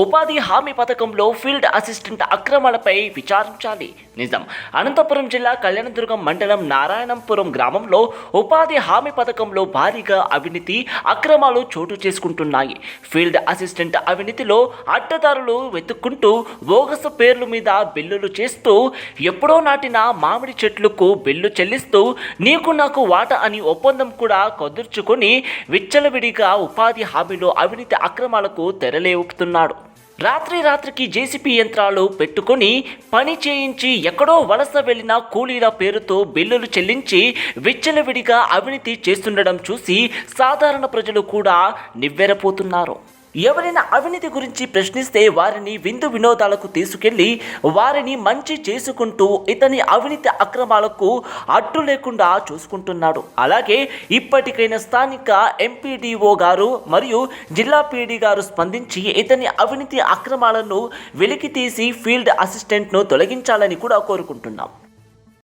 ఉపాధి హామీ పథకంలో ఫీల్డ్ అసిస్టెంట్ అక్రమాలపై విచారించాలి. నిజం. అనంతపురం జిల్లా కళ్యాణదుర్గం మండలం నారాయణంపురం గ్రామంలో ఉపాధి హామీ పథకంలో భారీగా అవినీతి అక్రమాలు చోటు చేసుకుంటున్నాయి. ఫీల్డ్ అసిస్టెంట్ అవినీతిలో అడ్డదారులు వెతుక్కుంటూ బోగస్ పేర్ల మీద బిల్లులు చేస్తూ ఎప్పుడో నాటిన మామిడి చెట్లకు బిల్లు చెల్లిస్తూ నీకు నాకు వాట అని ఒప్పందం కూడా కుదుర్చుకొని విచ్చలవిడిగా ఉపాధి హామీలో అవినీతి అక్రమాలకు తెరలేపుతున్నాడు రాత్రి రాత్రికి జేసీపీ యంత్రాలు పెట్టుకొని పని చేయించి ఎక్కడో వలస వెళ్ళిన కూలీల పేరుతో బిల్లులు చెల్లించి విచ్చలవిడిగా అవినీతి చేస్తుండడం చూసి సాధారణ ప్రజలు కూడా నివ్వెరపోతున్నారు. ఎవరైనా అవినీతి గురించి ప్రశ్నిస్తే వారిని విందు వినోదాలకు తీసుకెళ్ళి వారిని మంచి చేసుకుంటూ ఇతని అవినీతి అక్రమాలకు అడ్డు లేకుండా చూసుకుంటున్నాడు. అలాగే ఇప్పటికైనా స్థానిక ఎంపీడీఓ గారు మరియు జిల్లా పీడీ గారు స్పందించి ఇతని అవినీతి అక్రమాలను వెలికి తీసి ఫీల్డ్ అసిస్టెంట్ను తొలగించాలని కూడా కోరుకుంటున్నాం.